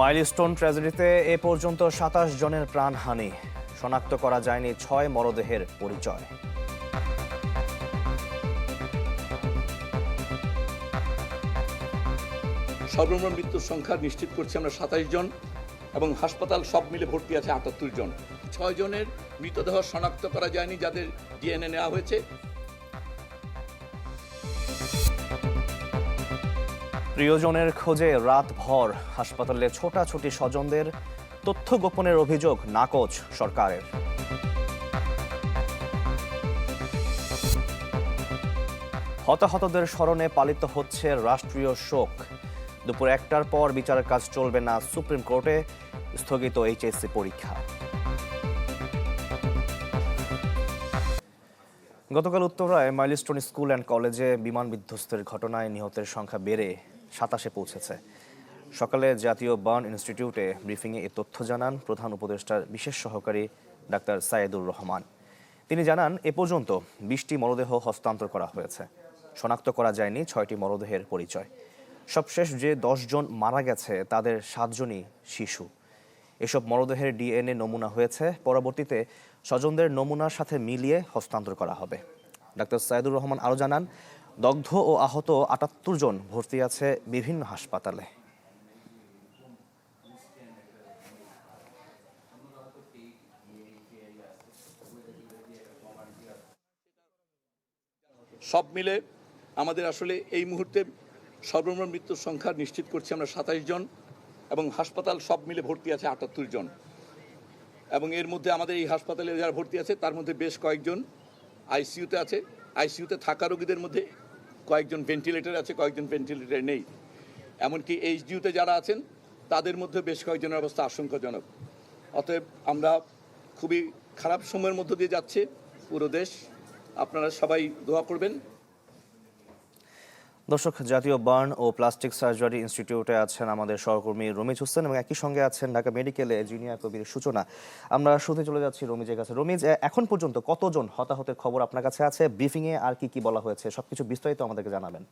Milestone ট্র্যাজেডিতে এ পর্যন্ত সাতাশ জনের প্রাণহানি শনাক্ত করা যায়নি ছয় মরদেহের পরিচয়। সর্বমোট মৃত্যুর সংখ্যা নিশ্চিত করছি আমরা সাতাশ জন এবং হাসপাতাল সব মিলে ভর্তি আছে আটাত্তর জন। ছয় জনের মৃতদেহ শনাক্ত করা যায়নি, যাদের ডিএনএ নেওয়া হয়েছে। প্রিয়জনের খোঁজে রাতভর হাসপাতালে ছোটাছুটি স্বজনদের তথ্য গোপনের অভিযোগ নাকচ সরকারের। হতাহতদের স্মরণে পালিত হচ্ছে রাষ্ট্রীয় শোক। দুপুর একটার পর বিচারের কাজ চলবে না সুপ্রিম কোর্টে, স্থগিত এইচএসসি পরীক্ষা। গতকাল উত্তরায় মাইলস্টোন স্কুল অ্যান্ড কলেজে বিমান বিধ্বস্তের ঘটনায় নিহতের সংখ্যা বেড়ে সাতাশে পৌঁছেছে। সকালে জাতীয় বার্ন ইনস্টিটিউটে ব্রিফিংয়ে এ তথ্য জানান প্রধান উপদেষ্টার বিশেষ সহকারী ডাক্তার সাইদুর রহমান। তিনি জানান, এ পর্যন্ত বিশটি মরদেহ হস্তান্তর করা হয়েছে। শনাক্ত করা যায়নি ছয়টি মরদেহের পরিচয়। সবশেষ যে জন মারা গেছে, তাদের সাতজনই শিশু। এসব মরদেহের ডিএনএ নমুনা হয়েছে। পরবর্তীতে স্বজনদের নমুনার সাথে মিলিয়ে হস্তান্তর করা হবে। ডাক্তার সাইদুর রহমান আরও জানান দগ্ধ ও আহত আটাত্তর জন ভর্তি আছে বিভিন্ন হাসপাতালে। সব মিলে আমাদের আসলে এই মুহূর্তে সর্বমোট মৃত্যুর সংখ্যা নিশ্চিত করছি আমরা সাতাইশ জন এবং হাসপাতাল সব মিলে ভর্তি আছে আটাত্তর জন। এবং এর মধ্যে আমাদের এই হাসপাতালে যারা ভর্তি আছে তার মধ্যে বেশ কয়েকজন আইসিইউতে আছে। আইসিইউতে থাকা রোগীদের মধ্যে কয়েকজন ভেন্টিলেটর আছে, কয়েকজন ভেন্টিলেটর নেই। এমনকি এইচডিউতে যারা আছেন, তাদের মধ্যে বেশ কয়েকজনের অবস্থা আশঙ্কাজনক। অতএব আমরা খুবই খারাপ সময়ের মধ্য দিয়ে যাচ্ছে, পুরো দেশ। আপনারা সবাই দোয়া করবেন। দর্শক, জাতীয় বার্ন ও প্লাস্টিক সার্জারি ইনস্টিটিউটে আছেন আমাদের সহকর্মী রমিজ হোসেন এবং একই সঙ্গে আছেন ঢাকা মেডিকেলে জুনিয়র কবির সূচনা। আমরা শুনতে চলে যাচ্ছি রমিজের কাছে। রমিজ এখন পর্যন্ত কতজন হতাহতের খবর আপনার কাছে আছে? ব্রিফিংয়ে আর কি কি বলা হয়েছে? সবকিছু বিস্তারিত আমাদেরকে জানাবেন।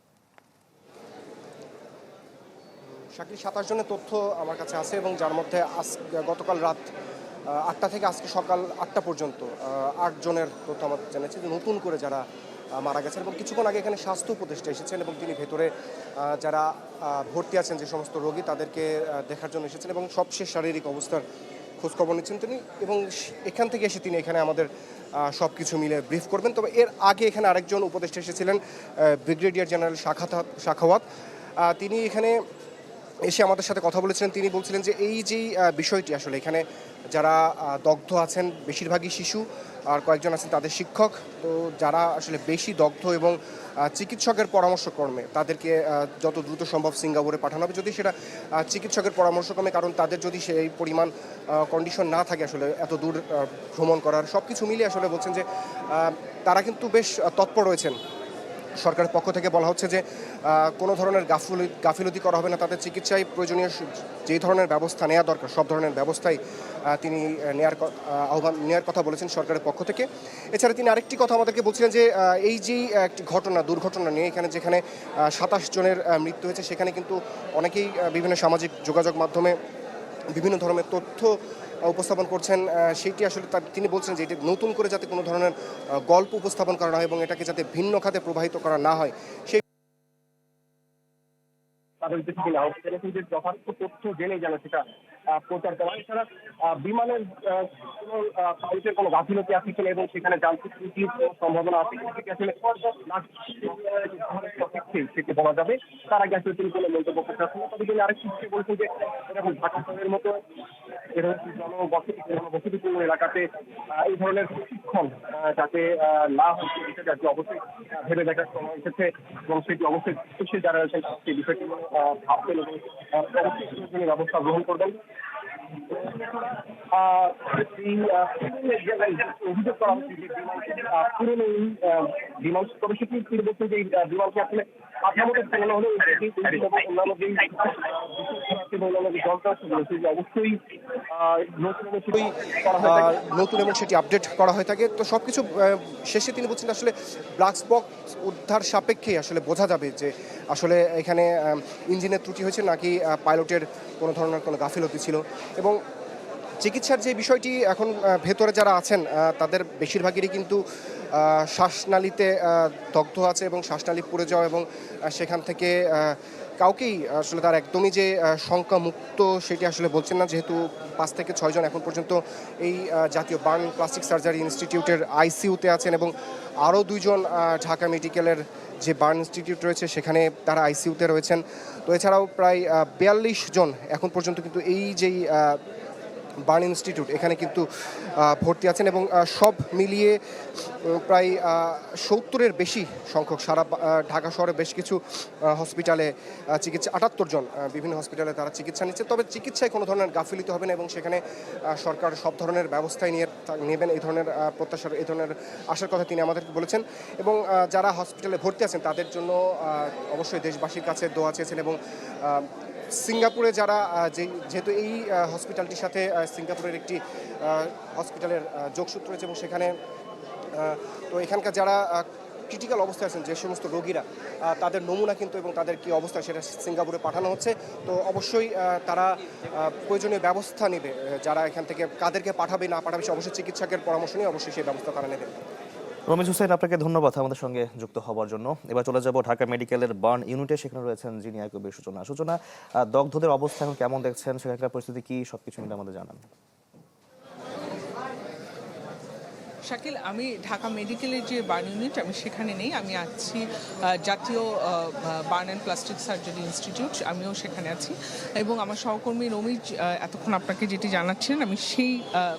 শাকিল, সাতাশ জনের তথ্য আমার কাছে আছে এবং যার মধ্যে আজ, গতকাল রাত আটটা থেকে আজকে সকাল আটটা পর্যন্ত আট জনের তথ্য আমার জানিয়েছে যে নতুন করে যারা মারা গেছেন এবং কিছুক্ষণ আগে এখানে স্বাস্থ্য উপদেষ্টা এসেছেন এবং তিনি ভেতরে যারা ভর্তি আছেন যে সমস্ত রোগী, তাদেরকে দেখার জন্য এসেছেন এবং সবশেষ শারীরিক অবস্থার খোঁজখবর নিচ্ছেন তিনি এবং এখান থেকে এসে তিনি এখানে আমাদের সব কিছু মিলে ব্রিফ করবেন। তবে এর আগে এখানে আরেকজন উপদেষ্টা এসেছিলেন ব্রিগেডিয়ার জেনারেল শাখাত শাখাওয়াত। তিনি এখানে এসে আমাদের সাথে কথা বলেছিলেন। তিনি বলছিলেন যে এই যেই বিষয়টি আসলে এখানে যারা দগ্ধ আছেন, বেশিরভাগই শিশু আর কয়েকজন আছেন তাদের শিক্ষক। তো যারা আসলে বেশি দগ্ধ এবং চিকিৎসকের পরামর্শক্রমে তাদেরকে যত দ্রুত সম্ভব সিঙ্গাপুরে পাঠানো হবে। যদি সেটা চিকিৎসকের পরামর্শক্রমে, কারণ তাদের যদি সেই পরিমাণ কন্ডিশন না থাকে আসলে এত দূর ভ্রমণ করার সব কিছু মিলিয়ে আসলে বলছেন যে তারা কিন্তু বেশ তৎপর রয়েছেন। সরকারের পক্ষ থেকে বলা হচ্ছে যে কোনো ধরনের গাফিল গাফিলতি করা হবে না তাদের চিকিৎসায় প্রয়োজনীয় যেই ধরনের ব্যবস্থা নেওয়া দরকার সব ধরনের ব্যবস্থাই তিনি নেয়ার আহ্বান নেওয়ার কথা বলেছেন সরকারের পক্ষ থেকে। এছাড়া তিনি আরেকটি কথা আমাদেরকে বলছিলেন যে এই আহ, একটি ঘটনা দুর্ঘটনা নিয়ে এখানে যেখানে সাতাশ জনের মৃত্যু হয়েছে সেখানে কিন্তু অনেকেই বিভিন্ন সামাজিক যোগাযোগ মাধ্যমে বিভিন্ন ধরনের তথ্য উপস্থাপন করছেন সেইটি আসলে তার তিনি বলছেন যে এটি নতুন করে যাতে কোনো ধরনের গল্প উপস্থাপন করা না হয় এবং এটাকে যাতে ভিন্ন খাতে প্রবাহিত করা না হয়। সেই উদ্দেশ্যে তিনি আহ্বান জানিয়েছেন যে যথার্থ তথ্য জেনে যেন সেটা প্রচার করা এছাড়া বিমানের কোনো পাইপের কোনো গাফিলতি আছে কিনা এবং সেখানে যান্ত্রিক ত্রুটির কোনো সম্ভাবনা আছে কিনা আসলে সেটি বলা যাবে। তার আগে আসলে তিনি কোনো মন্তব্য করতে পারছেন তবে তিনি আরেকটি বিষয় বলছেন যে, এরকম ঢাকা শহরের মতো এরকম জনবসতি, জনবসতিপূর্ণ এলাকাতে এই ধরনের প্রশিক্ষণ যাতে না হয় সেই বিষয়টা অবশ্যই ভেবে দেখার সময় এসেছে এবং সেটি অবশ্যই যারা রয়েছেন সেই বিষয়টি ভাববেন এবং ব্যবস্থা গ্রহণ করবেন অভিযোগ করা বিমান পুরনো বিমান তবে সেটি যে বিমানকে আসলে অন্যান্য অন্যান্য যে আছে অবশ্যই নতুন হয়ে নতুন এবং সেটি আপডেট করা হয়ে থাকে তো সব কিছু শেষে তিনি বলছেন আসলে ব্ল্যাক বক্স উদ্ধার সাপেক্ষে আসলে বোঝা যাবে যে আসলে এখানে ইঞ্জিনের ত্রুটি হয়েছে নাকি পাইলটের কোনো ধরনের কোনো গাফিলতি ছিল এবং চিকিৎসার যে বিষয়টি এখন ভেতরে যারা আছেন তাদের বেশিরভাগেরই কিন্তু শ্বাসনালীতে দগ্ধ আছে এবং শ্বাসনালী পুড়ে যাওয়া এবং সেখান থেকে কাউকেই আসলে তার একদমই যে আহ, শঙ্কা মুক্ত সেটি আসলে বলছেন না। যেহেতু পাঁচ থেকে ছয়জন এখন পর্যন্ত এই জাতীয় বার্ন প্লাস্টিক সার্জারি ইনস্টিটিউটের আইসিউতে আছেন এবং আরও দুইজন ঢাকা মেডিকেলের যে বার্ন ইনস্টিটিউট রয়েছে সেখানে তারা আইসিইউতে রয়েছেন। তো এছাড়াও প্রায় বিয়াল্লিশ জন এখন পর্যন্ত কিন্তু এই যেই বার্ন ইনস্টিটিউট, এখানে কিন্তু ভর্তি আছেন এবং সব মিলিয়ে প্রায় সত্তরের বেশি সংখ্যক সারা ঢাকা শহরে বেশ কিছু হসপিটালে চিকিৎসা, আটাত্তর জন বিভিন্ন হসপিটালে তারা চিকিৎসা নিচ্ছে। তবে চিকিৎসায় কোনো ধরনের গাফিলিত হবে না এবং সেখানে সরকার সব ধরনের ব্যবস্থাই নিয়ে নেবেন, এই ধরনের প্রত্যাশার, এই ধরনের আসার কথা তিনি আমাদেরকে বলেছেন। এবং যারা হসপিটালে ভর্তি আছেন তাদের জন্য অবশ্যই দেশবাসীর কাছে দোয়া চেয়েছেন এবং সিঙ্গাপুরে যারা যেহেতু এই হসপিটালটির সাথে সিঙ্গাপুরের একটি হসপিটালের যোগসূত্র রয়েছে এবং সেখানে তো এখানকার যারা ক্রিটিক্যাল অবস্থায় আছেন, যে সমস্ত রোগীরা তাদের নমুনা কিন্তু এবং তাদের কি অবস্থা সেটা সিঙ্গাপুরে পাঠানো হচ্ছে। তো অবশ্যই তারা প্রয়োজনীয় ব্যবস্থা নেবে যারা এখান থেকে কাদেরকে পাঠাবে, না পাঠাবে, সে অবশ্যই চিকিৎসকের পরামর্শ নিয়ে অবশ্যই সেই ব্যবস্থা তারা নেবে। রমিজ হোসেন, আপনাকে ধন্যবাদ আমাদের সঙ্গে যুক্ত হওয়ার জন্য। এবার চলে যাব ঢাকা মেডিকেলের বার্ন ইউনিটে, সেখানে রয়েছেন যিনি একবের সূচনা সূচনা দগ্ধদের অবস্থা এখন কেমন দেখছেন? সেখানকার পরিস্থিতি কি? সবকিছু মিলে আমাদের জানান। শাকিল, আমি ঢাকা মেডিকেলের যে বার্ন ইউনিট, আমি সেখানে নেই। আমি আছি জাতীয় burn and plastic surgery institute, আমিও সেখানে আছি। এবং আমার সহকর্মী রমিজ এতক্ষণ আপনাকে যেটি জানাচ্ছেন, আমি সেই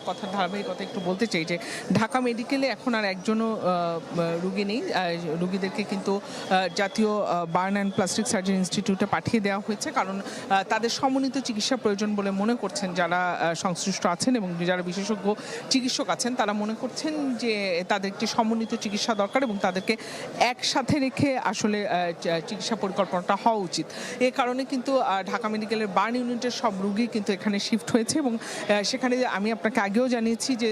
কথার ধারাবাহিকতা একটু বলতে চাই যে, ঢাকা মেডিকেলে এখন আর একজনও রুগী নেই। রুগীদেরকে কিন্তু জাতীয় বার্ন অ্যান্ড প্লাস্টিক সার্জারি ইনস্টিটিউটে পাঠিয়ে দেওয়া হয়েছে। কারণ তাদের সমন্বিত চিকিৎসা প্রয়োজন বলে মনে করছেন যারা সংশ্লিষ্ট আছেন এবং যারা বিশেষজ্ঞ চিকিৎসক আছেন, তারা মনে করছেন যে তাদের একটি সমন্বিত চিকিৎসা দরকার এবং তাদেরকে একসাথে রেখে আসলে চিকিৎসা পরিকল্পনাটা হওয়া উচিত। এ কারণে কিন্তু ঢাকা মেডিকেলের বার্ন ইউনিটের সব রুগী কিন্তু এখানে শিফট হয়েছে এবং সেখানে আমি আপনাকে আগেও জানিয়েছি যে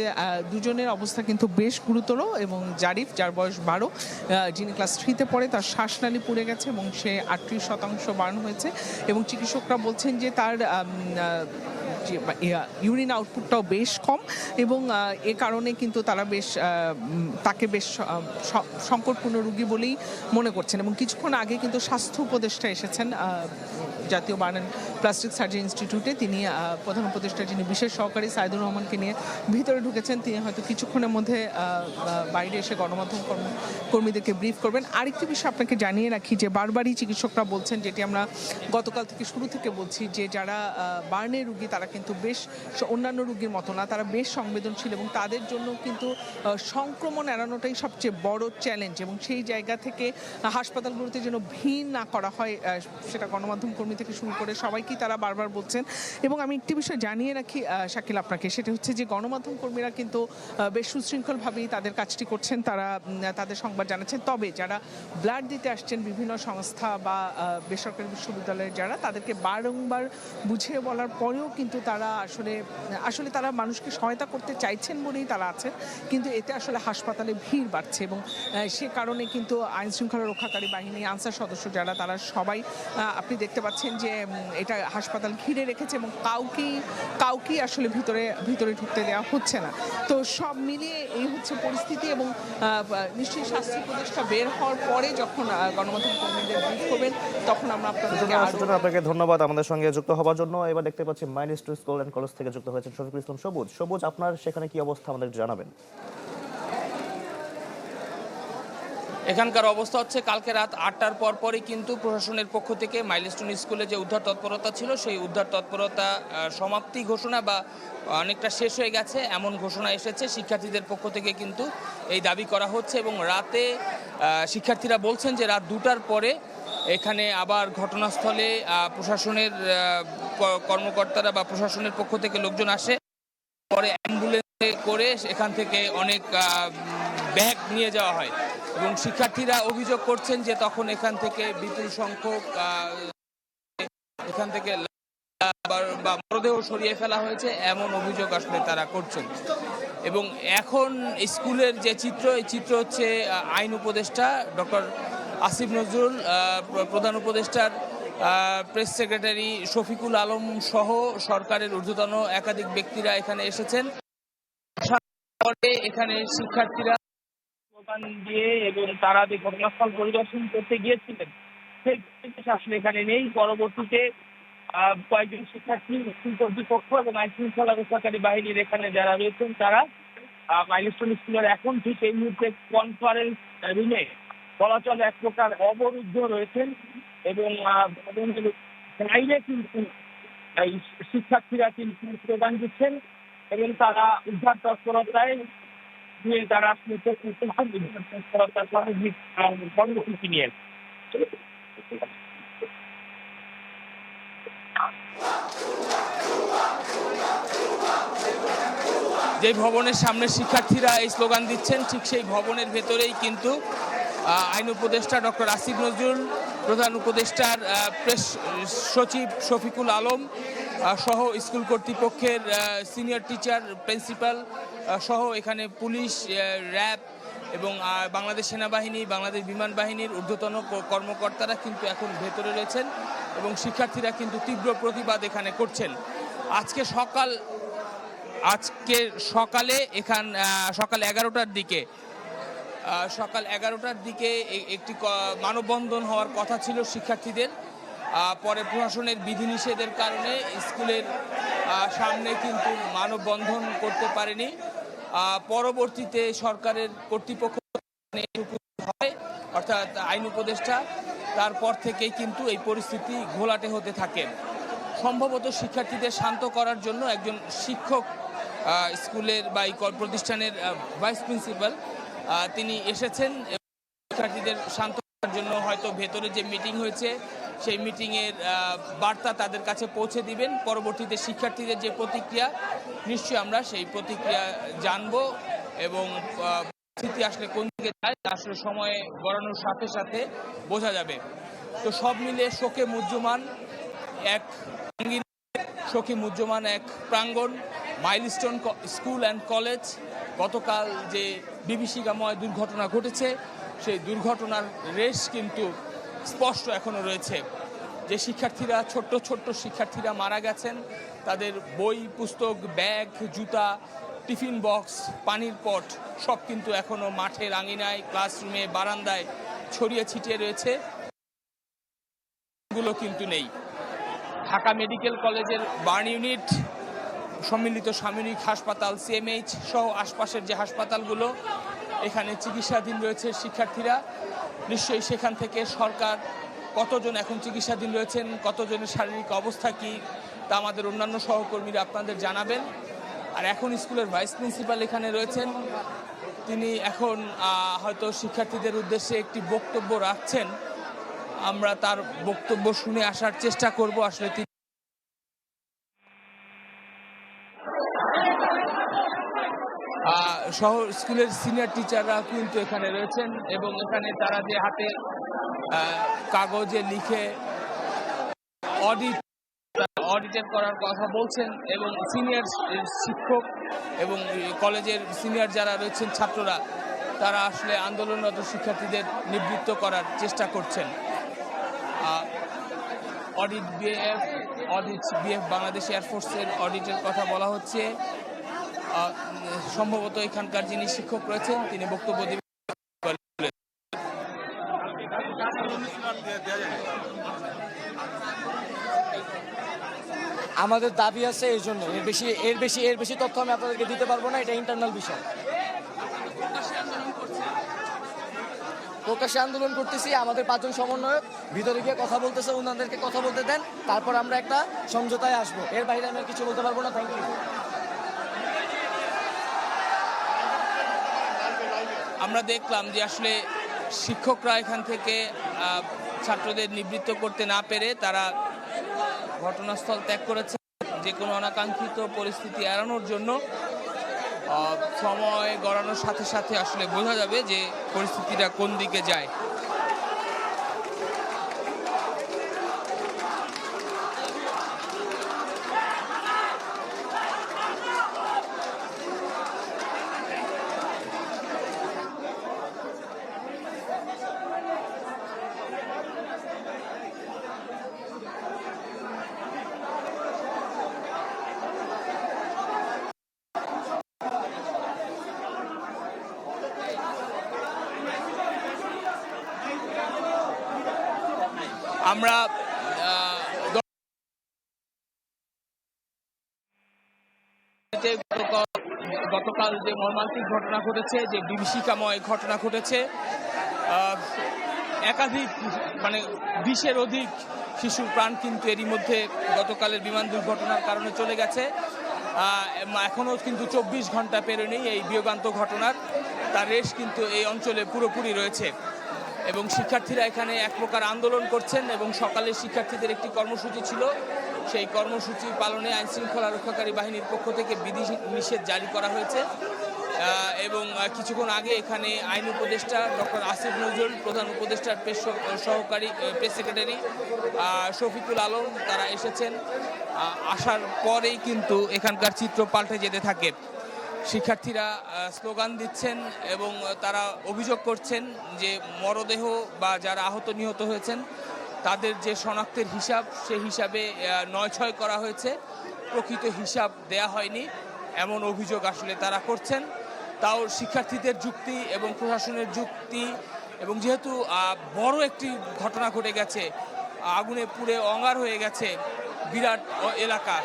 দুজনের অবস্থা কিন্তু বেশ গুরুতর এবং জারিফ, যার বয়স বারো যিনি ক্লাস থ্রিতে পড়ে, তার শ্বাসনালী পুড়ে গেছে এবং সে আটত্রিশ শতাংশ বার্ন হয়েছে এবং চিকিৎসকরা বলছেন যে তার ইউরিন আউটপুটটাও বেশ কম এবং এ কারণে কিন্তু তারা বেশ তাকে বেশ সংকটপূর্ণ রুগী বলেই মনে করছেন এবং কিছুক্ষণ আগে কিন্তু স্বাস্থ্য উপদেষ্টা এসেছেন জাতীয় বার্ন প্লাস্টিক সার্জারি ইনস্টিটিউটে তিনি প্রধান উপদেষ্টা যিনি বিশেষ সহকারী সাইদুর রহমানকে নিয়ে ভিতরে ঢুকেছেন, তিনি হয়তো কিছুক্ষণের মধ্যে বাইরে এসে গণমাধ্যম কর্ম- কর্মীদেরকে ব্রিফ করবেন। আরেকটি বিষয় আপনাকে জানিয়ে রাখি যে বারবারই চিকিৎসকরা বলছেন, যেটি আমরা গতকাল থেকে শুরু থেকে বলছি, যে যারা বার্নের রুগী তারা কিন্তু বেশ অন্যান্য রুগীর মতো না, তারা বেশ সংবেদনশীল এবং তাদের জন্য কিন্তু সংক্রমণ এড়ানোটাই সবচেয়ে বড় চ্যালেঞ্জ এবং সেই জায়গা থেকে হাসপাতালগুলোতে যেন ভিড় না করা হয় সেটা গণমাধ্যম থেকে শুরু করে সবাইকেই তারা বারবার বলছেন। এবং আমি একটি বিষয় জানিয়ে রাখি শাকিল আপনাকে, সেটা হচ্ছে যে গণমাধ্যম কর্মীরা কিন্তু বেশ সুশৃঙ্খলভাবেই তাদের কাজটি করছেন। তারা তাদের সংবাদ জানাচ্ছেন। তবে যারা ব্লাড দিতে আসছেন বিভিন্ন সংস্থা বা বেসরকারি বিশ্ববিদ্যালয়ের যারা, তাদেরকে বারংবার বুঝিয়ে বলার পরেও কিন্তু তারা আসলে আসলে তারা মানুষকে সহায়তা করতে চাইছেন বলেই তারা আছেন। কিন্তু এতে আসলে হাসপাতালে ভিড় বাড়ছে এবং সে কারণে কিন্তু আইন শৃঙ্খলা রক্ষাকারী বাহিনী আনসার সদস্য যারা, তারা সবাই আপনি দেখতে পাচ্ছেন যে এটা হাসপাতাল ঘিরে রেখেছে এবং কাউকেই কাউকেই আসলে ভিতরে ভিতরে ঢুকতে দেওয়া হচ্ছে না। তো সব মিলিয়ে এই হচ্ছে পরিস্থিতি এবং নিশ্চয়ই স্বাস্থ্য উপদেষ্টা বের হওয়ার পরে যখন গণমাধ্যম কর্মীদের ব্রিফ করবেন তখন আমরা আপনাদেরকে সূচনা আপনাকে ধন্যবাদ আমাদের সঙ্গে যুক্ত হওয়ার জন্য। এবার দেখতে পাচ্ছি মাইন্ড স্কুল অ্যান্ড কলেজ থেকে যুক্ত হয়েছেন শফিকুল ইসলাম সবুজ। সবুজ আপনার সেখানে কি অবস্থা আমাদের জানাবেন। এখানকার অবস্থা হচ্ছে, কালকে রাত আটটার পর পরই কিন্তু প্রশাসনের পক্ষ থেকে মাইলস্টোন স্কুলে যে উদ্ধার তৎপরতা ছিল, সেই উদ্ধার তৎপরতা সমাপ্তি ঘোষণা বা অনেকটা শেষ হয়ে গেছে, এমন ঘোষণা এসেছে। শিক্ষার্থীদের পক্ষ থেকে কিন্তু এই দাবি করা হচ্ছে এবং রাতে শিক্ষার্থীরা বলছেন যে রাত দুটার পরে এখানে আবার ঘটনাস্থলে প্রশাসনের কর্মকর্তারা বা প্রশাসনের পক্ষ থেকে লোকজন আসে। পরে অ্যাম্বুলেন্সে করে এখান থেকে অনেক ব্যাগ নিয়ে যাওয়া হয়। এবং শিক্ষার্থীরা অভিযোগ করছেন যে তখন এখান থেকে বিপুল সংখ্যক এখান থেকে বা- মরদেহ সরিয়ে ফেলা হয়েছে, এমন অভিযোগ আসলে তারা করছেন। এবং এখন স্কুলের যে চিত্র, এই চিত্র হচ্ছে আইন উপদেষ্টা ডক্টর আসিফ নজরুল প্রধান উপদেষ্টার প্রেস সেক্রেটারি শফিকুল আলম সহ সরকারের ঊর্ধ্বতন একাধিক ব্যক্তিরা এখানে এসেছেন। এখানে শিক্ষার্থীরা স্লোগান দিয়ে এবং তারা যে ঘটনাস্থল পরিদর্শন করতে গিয়েছিলেন, সেই পরিবেশ আসলে এখানে নেই। পরবর্তীতে কয়েকজন শিক্ষার্থী স্কুল কর্তৃপক্ষ এবং আইন শৃঙ্খলা রক্ষাকারী বাহিনীর এখানে যারা রয়েছেন, তারা মাইলস্টোন স্কুলের এখন ঠিক এই মুহূর্তে কনফারেন্স রুমে বলা চলে এক প্রকার অবরুদ্ধ রয়েছেন এবং বাইরে কিন্তু শিক্ষার্থীরা কিন্তু স্লোগান দিচ্ছেন এবং তারা উদ্ধার তৎপরতায় দিয়ে তারা কর্মসূচি নিয়ে যে ভবনের সামনে শিক্ষার্থীরা এই স্লোগান দিচ্ছেন, ঠিক সেই ভবনের ভেতরেই কিন্তু আইন উপদেষ্টা ডক্টর আসিফ নজরুল, প্রধান উপদেষ্টার প্রেস সচিব শফিকুল আলম সহ স্কুল কর্তৃপক্ষের সিনিয়র টিচার প্রিন্সিপাল সহ এখানে পুলিশ র্যাব এবং বাংলাদেশ সেনাবাহিনী, বাংলাদেশ বিমান বাহিনীর ঊর্ধ্বতন কর্মকর্তারা কিন্তু এখন ভেতরে রয়েছেন এবং শিক্ষার্থীরা কিন্তু তীব্র প্রতিবাদ এখানে করছেন। আজকে সকাল, আজকে সকালে এখান সকাল এগারোটার দিকে সকাল এগারোটার দিকে একটি মানববন্ধন হওয়ার কথা ছিল শিক্ষার্থীদের। পরে প্রশাসনের বিধিনিষেধের কারণে স্কুলের সামনে কিন্তু মানববন্ধন করতে পারেনি। পরবর্তীতে সরকারের কর্তৃপক্ষ উপস্থিত হয়, অর্থাৎ আইন উপদেষ্টা, তারপর থেকেই কিন্তু এই পরিস্থিতি ঘোলাটে হতে থাকে। সম্ভবত শিক্ষার্থীদের শান্ত করার জন্য একজন শিক্ষক স্কুলের বা প্রতিষ্ঠানের ভাইস প্রিন্সিপাল তিনি এসেছেন শিক্ষার্থীদের শান্ত করার জন্য হয়তো ভেতরে যে মিটিং হয়েছে সেই মিটিংয়ের বার্তা তাদের কাছে পৌঁছে দিবেন। পরবর্তীতে শিক্ষার্থীদের যে প্রতিক্রিয়া, নিশ্চয়ই আমরা সেই প্রতিক্রিয়া জানব এবং পরিস্থিতি আসলে কোন দিকে যায় আসলে সময় গড়ানোর সাথে সাথে বোঝা যাবে। তো সব মিলে শোকে মুহ্যমান এক সখী মুজ্জমান এক প্রাঙ্গণ, মাইলস্টোন স্কুল অ্যান্ড কলেজ। গতকাল যে বিভীষিকাময় দুর্ঘটনা ঘটেছে, সেই দুর্ঘটনার রেশ কিন্তু স্পষ্ট এখনও রয়েছে যে শিক্ষার্থীরা, ছোট্ট ছোট্ট শিক্ষার্থীরা মারা গেছেন। তাদের বই, পুস্তক, ব্যাগ, জুতা, টিফিন বক্স, পানির পট সব কিন্তু এখনও মাঠের আঙিনায় ক্লাসরুমে, বারান্দায় ছড়িয়ে ছিটিয়ে রয়েছে। গুলো কিন্তু নেই। ঢাকা মেডিকেল কলেজের বার্ন ইউনিট, সম্মিলিত সামরিক হাসপাতাল সিএমএইচ সহ আশপাশের যে হাসপাতালগুলো, এখানে চিকিৎসাধীন রয়েছে শিক্ষার্থীরা। নিশ্চয়ই সেখান থেকে সরকার কতজন এখন চিকিৎসাধীন রয়েছেন, কতজনের শারীরিক অবস্থা কী, তা আমাদের অন্যান্য সহকর্মীরা আপনাদের জানাবেন। আর এখন স্কুলের ভাইস প্রিন্সিপাল এখানে রয়েছেন। তিনি এখন হয়তো শিক্ষার্থীদের উদ্দেশ্যে একটি বক্তব্য রাখছেন। আমরা তার বক্তব্য শুনে আসার চেষ্টা করব। আসলে শহর স্কুলের সিনিয়র টিচাররা কিন্তু এখানে রয়েছেন এবং এখানে তারা যে হাতে কাগজে লিখে অডিট অডিটের করার কথা বলছেন এবং সিনিয়র শিক্ষক এবং কলেজের সিনিয়র যারা রয়েছেন ছাত্ররা, তারা আসলে আন্দোলনরত শিক্ষার্থীদের নিবৃত্ত করার চেষ্টা করছেন। Audit BF audit BF Bangladesh এয়ারফোর্সের অডিটের কথা বলা হচ্ছে। সম্ভবত এখানকার যিনি শিক্ষক রয়েছেন, তিনি বক্তব্য দিবেন। আমাদের দাবি আছে এই জন্য। এর বেশি এর বেশি এর বেশি তথ্য আমি আপনাদেরকে দিতে পারব না, এটা ইন্টারনাল বিষয়। প্রকাশ্যে আন্দোলন করতেছি, আমাদের পাঁচজন সমন্বয়ক। ভিতরে গিয়ে কথা বলতেছে, ওনাদেরকে কথা বলতে দেন। তারপর আমরা একটা সমঝোতায় আসব। এর বাইরে আমি কিছু বলতে পারব না থ্যাংক ইউ আমরা দেখলাম যে আসলে শিক্ষকরা এখান থেকে ছাত্রদের নিবৃত্ত করতে না পেরে তারা ঘটনাস্থল ত্যাগ করেছে। যে কোনো অনাকাঙ্ক্ষিত পরিস্থিতি এড়ানোর জন্য সময় গড়ানোর সাথে সাথে আসলে বোঝা যাবে যে পরিস্থিতিটা কোন দিকে যায়। আমরা গতকাল- যে মর্মান্তিক ঘটনা ঘটেছে, যে বিভীষিকাময় ঘটনা ঘটেছে একাধিক মানে বিশের অধিক শিশুর প্রাণ কিন্তু এরই মধ্যে গতকালের বিমান দুর্ঘটনার কারণে চলে গেছে। এখনও কিন্তু চব্বিশ ঘণ্টা পেরোনি এই বিয়োগান্ত ঘটনার। তার রেশ কিন্তু এই অঞ্চলে পুরোপুরি রয়েছে। এবং শিক্ষার্থীরা এখানে এক প্রকার আন্দোলন করছেন এবং সকালে শিক্ষার্থীদের একটি কর্মসূচি ছিল। সেই কর্মসূচি পালনে আইন শৃঙ্খলা রক্ষাকারী বাহিনীর পক্ষ থেকে বিধি নিষেধ জারি করা হয়েছে। এবং কিছুক্ষণ আগে এখানে আইন উপদেষ্টা ডক্টর আসিফ নজরুল, প্রধান উপদেষ্টার প্রেস সহকারী প্রেস সেক্রেটারি শফিকুল আলম তারা এসেছেন। আসার পরেই কিন্তু এখানকার চিত্র পাল্টে যেতে থাকে। শিক্ষার্থীরা স্লোগান দিচ্ছেন এবং তারা অভিযোগ করছেন যে মরদেহ বা যারা আহত নিহত হয়েছেন, তাদের যে শনাক্তের হিসাব, সে হিসাবে নয় ছয় করা হয়েছে। প্রকৃত হিসাব দেয়া হয়নি। এমন অভিযোগ আসলে তারা করছেন। তাও শিক্ষার্থীদের যুক্তি এবং প্রশাসনের যুক্তি এবং যেহেতু বড় একটি ঘটনা ঘটে গেছে, আগুনে পুড়ে অঙ্গার হয়ে গেছে বিরাট এলাকা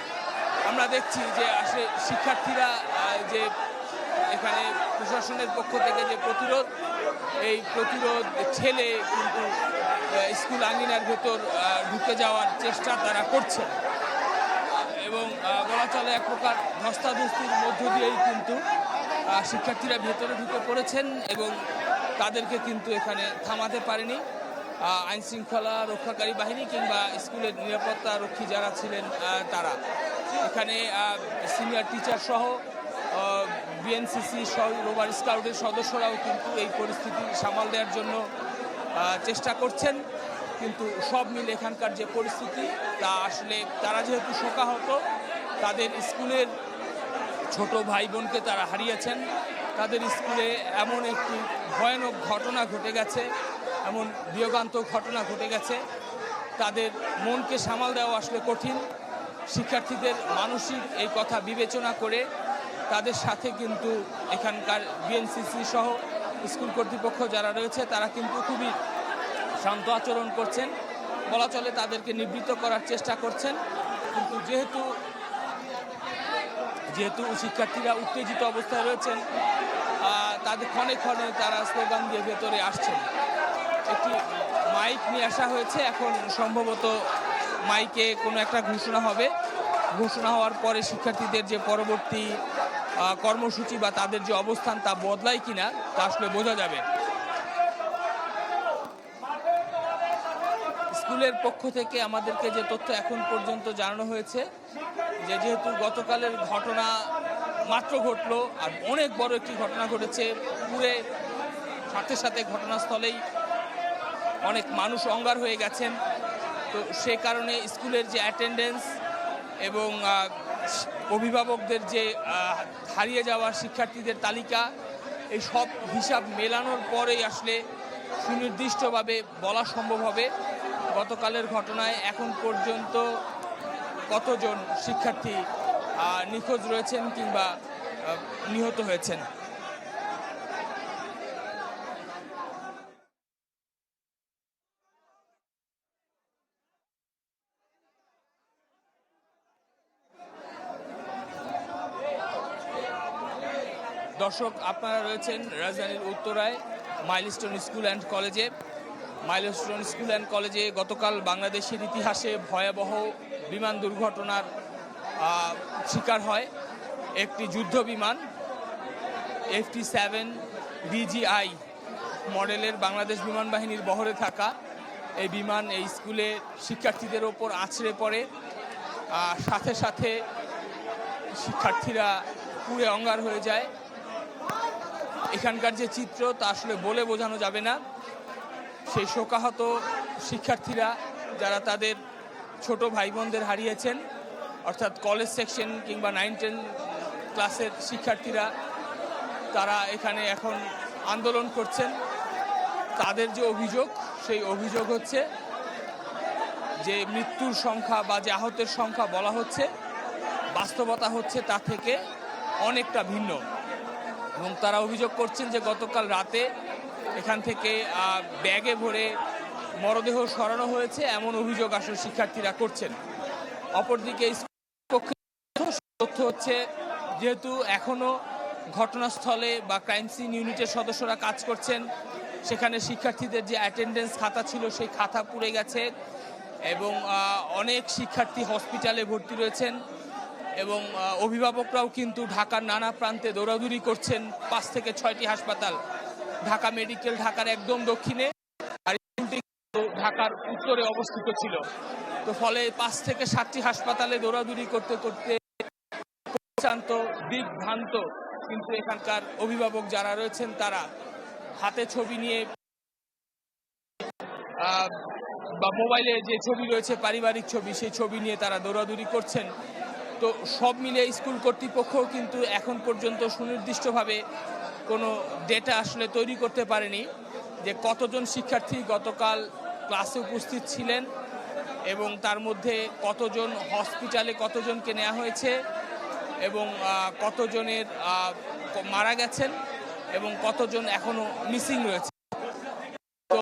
আমরা দেখছি যে আসলে শিক্ষার্থীরা যে এখানে প্রশাসনের পক্ষ থেকে যে প্রতিরোধ এই প্রতিরোধ ছেলে কিন্তু স্কুল আঙ্গিনার ভেতর ঢুকে যাওয়ার চেষ্টা তারা করছে। এবং বলা চলে এক প্রকার ধস্তাধস্তির মধ্য দিয়েই কিন্তু শিক্ষার্থীরা ভেতরে ঢুকে পড়েছেন এবং তাদেরকে কিন্তু এখানে থামাতে পারেনি। আহ, আইন শৃঙ্খলা রক্ষাকারী বাহিনী কিংবা স্কুলের নিরাপত্তা রক্ষী যারা ছিলেন তারা। এখানে সিনিয়র টিচার সহ বিএনসিসি রোবার স্কাউটের সদস্যরাও কিন্তু এই পরিস্থিতি সামাল দেওয়ার জন্য চেষ্টা করছেন। কিন্তু সব মিলে এখানকার যে পরিস্থিতি, তা আসলে তারা যেহেতু শোকাহত, তাদের স্কুলের ছোট ভাই বোনকে তারা হারিয়েছেন। তাদের স্কুলে এমন একটি ভয়ানক ঘটনা ঘটে গেছে, এমন বিয়োগান্ত ঘটনা ঘটে গেছে। তাদের মনকে সামাল দেওয়া আসলে কঠিন। শিক্ষার্থীদের মানসিক এই কথা বিবেচনা করে তাদের সাথে কিন্তু এখানকার বিএনসিসি সহ স্কুল কর্তৃপক্ষ যারা রয়েছে, তারা কিন্তু খুবই শান্ত আচরণ করছেন। বলা চলে তাদেরকে নিবৃত্ত করার চেষ্টা করছেন। কিন্তু যেহেতু যেহেতু শিক্ষার্থীরা উত্তেজিত অবস্থায় রয়েছেন তাদের ক্ষণে ক্ষণে তারা স্লোগান দিয়ে ভেতরে আসছেন। একটি মাইক নিয়ে আসা হয়েছে, এখন সম্ভবত মাইকে কোনো একটা ঘোষণা হবে। ঘোষণা হওয়ার পরে শিক্ষার্থীদের যে পরবর্তী কর্মসূচি বা তাদের যে অবস্থান তা বদলায় কিনা তা আসলে বোঝা যাবে। স্কুলের পক্ষ থেকে আমাদেরকে যে তথ্য এখন পর্যন্ত জানানো হয়েছে, যে যেহেতু গতকালের ঘটনা মাত্র ঘটলো, আর অনেক বড় একটি ঘটনা ঘটেছে, পুরে সাথে সাথে ঘটনাস্থলেই অনেক মানুষ অঙ্গার হয়ে গেছেন। তো সে কারণে স্কুলের যে অ্যাটেন্ডেন্স এবং অভিভাবকদের যে হারিয়ে যাওয়া শিক্ষার্থীদের তালিকা, এই সব হিসাব মেলানোর পরেই আসলে সুনির্দিষ্টভাবে বলা সম্ভব হবে গতকালের ঘটনায়। এখন পর্যন্ত কতজন শিক্ষার্থী নিখোঁজ রয়েছেন কিংবা নিহত হয়েছেন? দর্শক, আপনারা রয়েছেন রাজধানীর উত্তরায় মাইলস্টোন স্কুল অ্যান্ড কলেজে। মাইলস্টোন স্কুল অ্যান্ড কলেজে গতকাল বাংলাদেশের ইতিহাসে ভয়াবহ বিমান দুর্ঘটনার শিকার হয়। একটি যুদ্ধ বিমান, এফটি সেভেন বিজিআই মডেলের বাংলাদেশ বিমান বাহিনীর বহরে থাকা। এই বিমান এই স্কুলে শিক্ষার্থীদের ওপর আছড়ে পড়ে। সাথে সাথে শিক্ষার্থীরা পুড়ে অঙ্গার হয়ে যায়। এখানকার যে চিত্র, তা আসলে বলে বোঝানো যাবে না। সেই শোকাহত শিক্ষার্থীরা যারা তাদের ছোট ভাই বোনদের হারিয়েছেন, অর্থাৎ কলেজ সেকশন কিংবা নাইন টেন ক্লাসের শিক্ষার্থীরা, তারা এখানে এখন আন্দোলন করছেন। তাদের যে অভিযোগ, সেই অভিযোগ হচ্ছে যে মৃত্যুর সংখ্যা বা যে আহতের সংখ্যা বলা হচ্ছে, বাস্তবতা হচ্ছে তা থেকে অনেকটা ভিন্ন। এবং তারা অভিযোগ করছেন যে গতকাল রাতে এখান থেকে ব্যাগে ভরে মরদেহ সরানো হয়েছে, এমন অভিযোগ আসলে শিক্ষার্থীরা করছেন। অপরদিকে তথ্য হচ্ছে, যেহেতু এখনও ঘটনাস্থলে বা ক্রাইম সিন ইউনিটের সদস্যরা কাজ করছেন, সেখানে শিক্ষার্থীদের যে অ্যাটেন্ডেন্স খাতা ছিল সেই খাতা পুড়ে গেছে এবং অনেক শিক্ষার্থী হসপিটালে ভর্তি রয়েছেন। এবং অভিভাবকরাও কিন্তু ঢাকার নানা প্রান্তে দৌড়াদৌড়ি করছেন পাঁচ থেকে ছয়টি হাসপাতাল। ঢাকা মেডিকেল ঢাকার একদম দক্ষিণে আর ঢাকার উত্তরে অবস্থিত ছিল। তো ফলে পাঁচ থেকে সাতটি হাসপাতালে দৌড়াদৌড়ি করতে করতে পরিশ্রান্ত দিগ্ভ্রান্ত কিন্তু এখানকার অভিভাবক যারা রয়েছেন তারা হাতে ছবি নিয়ে বা মোবাইলে যে ছবি রয়েছে, পারিবারিক ছবি, সেই ছবি নিয়ে তারা দৌড়াদৌড়ি করছেন। তো সব মিলে স্কুল কর্তৃপক্ষ কিন্তু এখন পর্যন্ত সুনির্দিষ্টভাবে কোনো ডেটা আসলে তৈরি করতে পারেনি যে কতজন শিক্ষার্থী গতকাল ক্লাসে উপস্থিত ছিলেন এবং তার মধ্যে কতজন হসপিটালে কতজনকে নেওয়া হয়েছে এবং কতজনের মারা গেছেন এবং কতজন এখনও মিসিং রয়েছে। তো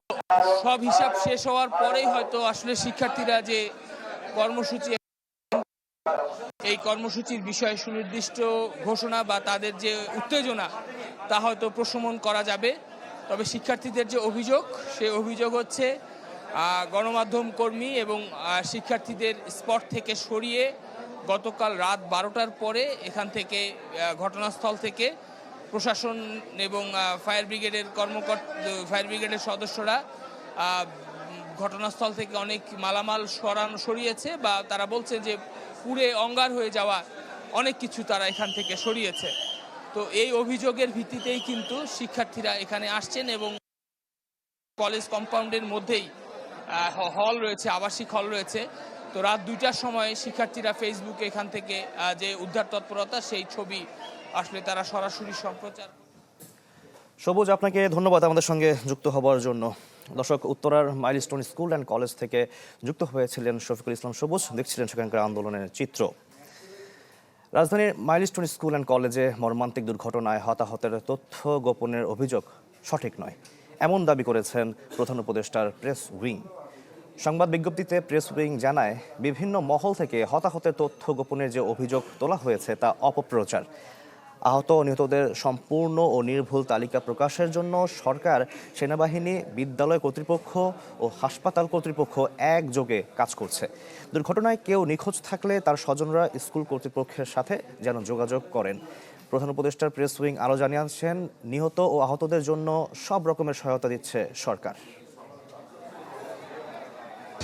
সব হিসাব শেষ হওয়ার পরেই হয়তো আসলে শিক্ষার্থীরা যে কর্মসূচি এই কর্মসূচির বিষয়ে সুনির্দিষ্ট ঘোষণা বা তাদের যে উত্তেজনা, তা হয়তো প্রশমন করা যাবে। তবে শিক্ষার্থীদের যে অভিযোগ, সে অভিযোগ হচ্ছে গণমাধ্যম কর্মী এবং শিক্ষার্থীদের স্পট থেকে সরিয়ে গতকাল রাত বারোটার পরে এখান থেকে ঘটনাস্থল থেকে প্রশাসন এবং ফায়ার ব্রিগেডের কর্মকর্তা ফায়ার ব্রিগেডের সদস্যরা ঘটনাস্থল থেকে অনেক মালামাল সরানো, সরিয়েছে বা তারা বলছে যে পুড়ে অঙ্গার হয়ে যাওয়া অনেক কিছু তারা এখান থেকে সরিয়েছে। তো এই অভিযোগের ভিত্তিতেই কিন্তু শিক্ষার্থীরা এখানে আসছেন এবং কলেজ কম্পাউন্ডের মধ্যেই হল রয়েছে, আবাসিক হল রয়েছে। তো রাত দুইটার সময় শিক্ষার্থীরা ফেসবুকে এখান থেকে যে উদ্ধার তৎপরতা সেই ছবি আসলে তারা সরাসরি সম্প্রচার সবুজ, আপনাকে ধন্যবাদ আমাদের সঙ্গে যুক্ত হবার জন্য। দর্শক, উত্তরার মাইলস্টোন স্কুল অ্যান্ড কলেজ থেকে যুক্ত হয়েছিলেন শফিকুল ইসলাম সবুজ। দেখছিলেন সেখানকার আন্দোলনের চিত্র। রাজধানীর মাইলস্টোন স্কুল অ্যান্ড কলেজে মর্মান্তিক দুর্ঘটনায় হতাহতের তথ্য গোপনের অভিযোগ সঠিক নয়। এমন দাবি করেছেন প্রধান উপদেষ্টার প্রেস উইং। সংবাদ বিজ্ঞপ্তিতে প্রেস উইং জানায়, বিভিন্ন মহল থেকে হতাহতের তথ্য গোপনের যে অভিযোগ তোলা হয়েছে তা অপপ্রচার। আহত ও নিহতদের সম্পূর্ণ ও নির্ভুল তালিকা প্রকাশের জন্য সরকার, সেনাবাহিনী, বিদ্যালয় কর্তৃপক্ষ ও হাসপাতাল কর্তৃপক্ষ একযোগে কাজ করছে। দুর্ঘটনায় কেউ নিখোঁজ থাকলে তার স্বজনরা স্কুল কর্তৃপক্ষের সাথে যেন যোগাযোগ করেন। প্রধান উপদেষ্টার প্রেস উইং আরও জানিয়েছেন, নিহত ও আহতদের জন্য সব রকমের সহায়তা দিচ্ছে সরকার।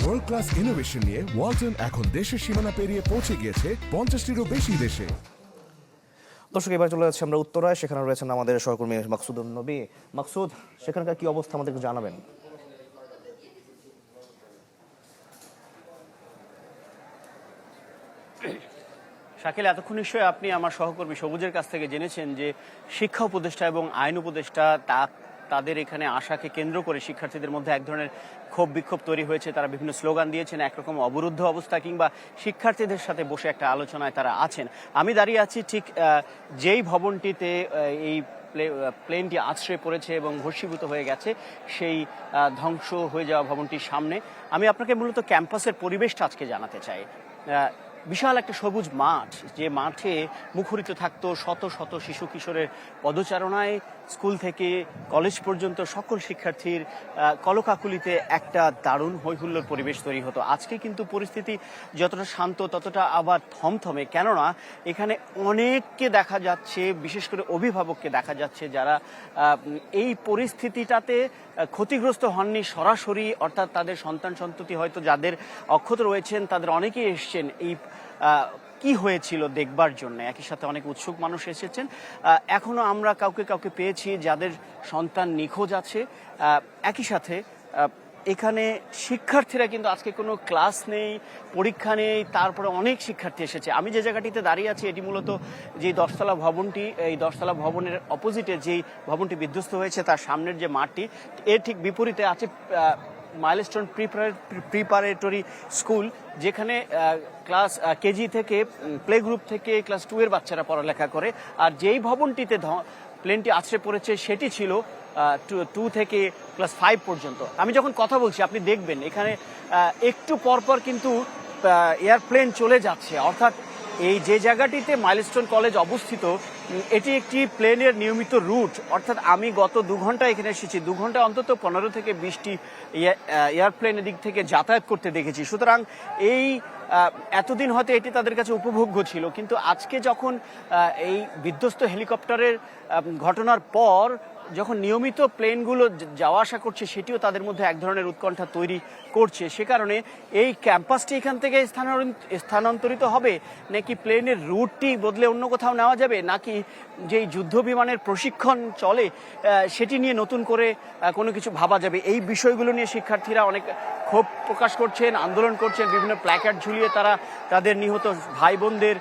ওয়ার্ল্ড ক্লাস ইনোভেশন নিয়ে ওয়ালটন এখন দেশের সীমানা পেরিয়ে পৌঁছে গিয়েছে পঞ্চাশটিরও বেশি দেশে। দর্শক, এবার চলে যাচ্ছি আমরা উত্তরায়। সেখানে রয়েছেন আমাদের সহকর্মী মাকসুদ নবী। মাকসুদ, সেখানকার কি অবস্থা আমাদেরকে জানাবেন? শাকিল, এতক্ষণ নিশ্চয়ই আপনি আমার সহকর্মী সবুজের কাছ থেকে জেনেছেন যে শিক্ষা উপদেষ্টা এবং আইন উপদেষ্টা তা তাদের এখানে আশাকে কেন্দ্র করে শিক্ষার্থীদের মধ্যে এক ধরনের ক্ষোভ বিক্ষোভ তৈরি হয়েছে। তারা বিভিন্ন স্লোগান দিয়েছেন, একরকম অবরুদ্ধ অবস্থা কিংবা শিক্ষার্থীদের সাথে বসে একটা আলোচনায় তারা আছেন। আমি দাঁড়িয়ে আছি ঠিক যেই ভবনটিতে এই প্লেনটি আছড়ে পড়েছে এবং ভস্মীভূত হয়ে গেছে, সেই ধ্বংস হয়ে যাওয়া ভবনটির সামনে। আমি আপনাকে মূলত ক্যাম্পাসের পরিবেশটা আজকে জানাতে চাই। বিশাল একটা সবুজ মাঠ, যে মাঠে মুখরিত থাকতো শত শত শিশু কিশোরের পদচারণায় স্কুল থেকে কলেজ পর্যন্ত সকল শিক্ষার্থীর কলকাকুলিতে একটা দারুণ হৈহুল্লোর পরিবেশ তৈরি হতো। আজকে কিন্তু পরিস্থিতি যতটা শান্ত, ততটা আবার থমথমে। কেননা, এখানে অনেককে দেখা যাচ্ছে, বিশেষ করে অভিভাবককে দেখা যাচ্ছে যারা এই পরিস্থিতিটাতে ক্ষতিগ্রস্ত হননি সরাসরি, অর্থাৎ তাদের সন্তান সন্ততি হয়তো যাদের অক্ষত রয়েছেন, তাদের অনেকেই এসছেন এই কি হয়েছিল দেখবার জন্য? একই সাথে অনেক উৎসুক মানুষ এসেছেন। আহ, এখনও আমরা কাউকে কাউকে পেয়েছি যাদের সন্তান নিখোঁজ আছে। একই সাথে এখানে শিক্ষার্থীরা কিন্তু আজকে কোনো ক্লাস নেই পরীক্ষা নেই তারপরে অনেক শিক্ষার্থী এসেছে। আমি যে জায়গাটিতে দাঁড়িয়ে আছি এটি মূলত যে দশতলা ভবনটি এই দশতলা ভবনের অপোজিটে যেই ভবনটি বিধ্বস্ত হয়েছে তার সামনের যে মাঠটি এর ঠিক বিপরীতে আছে মাইলস্টোন প্রিপারেটরি স্কুল যেখানে ক্লাস কেজি থেকে প্লে গ্রুপ থেকে ক্লাস টু এর বাচ্চারা পড়ালেখা করে। আর যেই ভবনটিতে প্লেনটি আছড়ে পড়েছে, সেটি ছিল টু থেকে ক্লাস ফাইভ পর্যন্ত। আমি যখন কথা বলছি, আপনি দেখবেন, এখানে একটু পরপর কিন্তু এয়ারপ্লেন চলে যাচ্ছে। অর্থাৎ, এই যে জায়গাটিতে মাইলস্টোন কলেজ অবস্থিত এটি একটি প্লেনের নিয়মিত রুট। অর্থাৎ আমি গত দু ঘণ্টা এখানে এসেছি। দু ঘণ্টা অন্তত পনেরো থেকে বিশটি এয়ারপ্লেনের দিক থেকে যাতায়াত করতে দেখেছি। সুতরাং এই এতদিন হয়তো এটি তাদের কাছে উপভোগ্য ছিল। কিন্তু আজকে যখন এই বিধ্বস্ত হেলিকপ্টারের ঘটনার পর যখন নিয়মিত প্লেনগুলো যাওয়া আসা করছে, সেটিও তাদের মধ্যে এক ধরনের উৎকণ্ঠা তৈরি করছে। সে কারণে এই ক্যাম্পাসটি এখান থেকে স্থানান্তরিত হবে? নাকি প্লেনের রুটটি বদলে অন্য কোথাও নেওয়া যাবে? নাকি যেই যুদ্ধ বিমানের প্রশিক্ষণ চলে সেটি নিয়ে নতুন করে কোনো কিছু ভাবা যাবে? এই বিষয়গুলো নিয়ে শিক্ষার্থীরা অনেক ক্ষোভ প্রকাশ করছেন, আন্দোলন করছেন, বিভিন্ন প্ল্যাকার্ড ঝুলিয়ে তারা তাদের নিহত ভাই বোনদের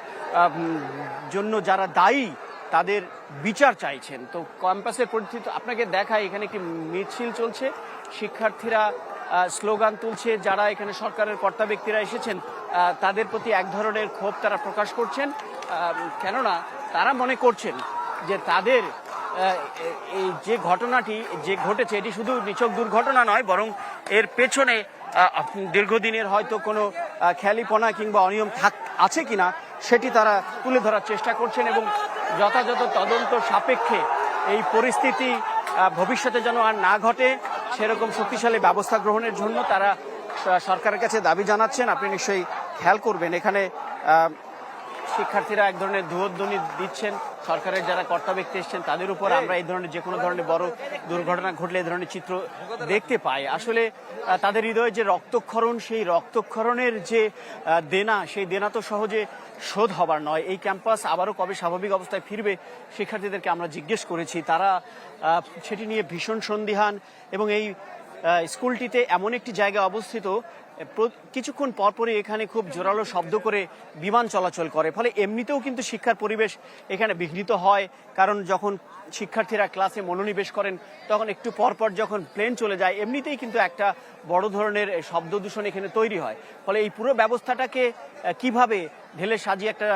জন্য যারা দায়ী তাদের বিচার চাইছেন। তো ক্যাম্পাসের পরিস্থিতি আপনাকে দেখায়, এখানে একটি মিছিল চলছে। শিক্ষার্থীরা স্লোগান তুলছে, যারা এখানে সরকারের কর্তা ব্যক্তিরা এসেছেন তাদের প্রতি এক ধরনের ক্ষোভ তারা প্রকাশ করছেন। কেননা তারা মনে করছেন যে তাদের এই যে ঘটনাটি যে ঘটেছে, এটি শুধু নিছক দুর্ঘটনা নয়, বরং এর পেছনে দীর্ঘদিনের হয়তো কোনো খেয়ালিপনা কিংবা অনিয়ম থাক, আছে কিনা, সেটি তারা তুলে ধরার চেষ্টা করছেন এবং যথাযথ তদন্ত সাপেক্ষে এই পরিস্থিতি ভবিষ্যতে যেন আর না ঘটে, সেরকম শক্তিশালী ব্যবস্থা গ্রহণের জন্য তারা সরকারের কাছে দাবি জানাচ্ছেন। আপনি নিশ্চয়ই খেয়াল করবেন, এখানে শিক্ষার্থীরা এক ধরনের দুহধ্বনি দিচ্ছেন। সরকারের যারা কর্তা ব্যক্তি এসছেন, তাদের উপর আমরা এই ধরনের যে কোনো ধরনের বড় দুর্ঘটনা ঘটলে এই ধরনের চিত্র দেখতে পাই। আসলে তাদের হৃদয়ে যে রক্তক্ষরণ, সেই রক্তক্ষরণের যে দেনা, সেই দেনা তো সহজে শোধ হবার নয়। এই ক্যাম্পাস আবারও কবে স্বাভাবিক অবস্থায় ফিরবে শিক্ষার্থীদেরকে আমরা জিজ্ঞেস করেছি। তারা সেটি নিয়ে ভীষণ সন্দিহান এবং এই স্কুলটিতে এমন একটি জায়গায় অবস্থিত কিছুক্ষণ পরপরই এখানে খুব জোরালো শব্দ করে বিমান চলাচল করে। ফলে এমনিতেও কিন্তু শিক্ষার পরিবেশ এখানে বিঘ্নিত হয়, কারণ যখন শিক্ষার্থীরা ক্লাসে মনোনিবেশ করেন, তখন একটু পরপর যখন প্লেন চলে যায়, এমনিতেই কিন্তু একটা বড় ধরনের শব্দ দূষণ এখানে তৈরি হয়। ফলে এই পুরো ব্যবস্থাটাকে কীভাবে ঢেলে সাজিয়ে একটা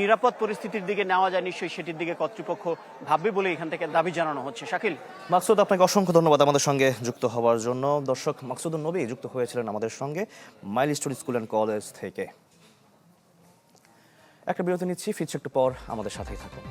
নিরাপদ পরিস্থিতির দিকে নেওয়া যায়, নিশ্চয়ই সেটির দিকে কর্তৃপক্ষ ভাববে বলে এখান থেকে দাবি জানানো হচ্ছে। শাকিল? মাকসুদ, আপনাকে অসংখ্য ধন্যবাদ আমাদের সঙ্গে যুক্ত হওয়ার জন্য। দর্শক মাকসুদুল নবী যুক্ত হয়েছিলেন আমাদের সঙ্গে Milestone school and college থেকে। একটা বিরতি নিচ্ছি, ফিরছে একটু পর আমাদের সাথেই থাকুন।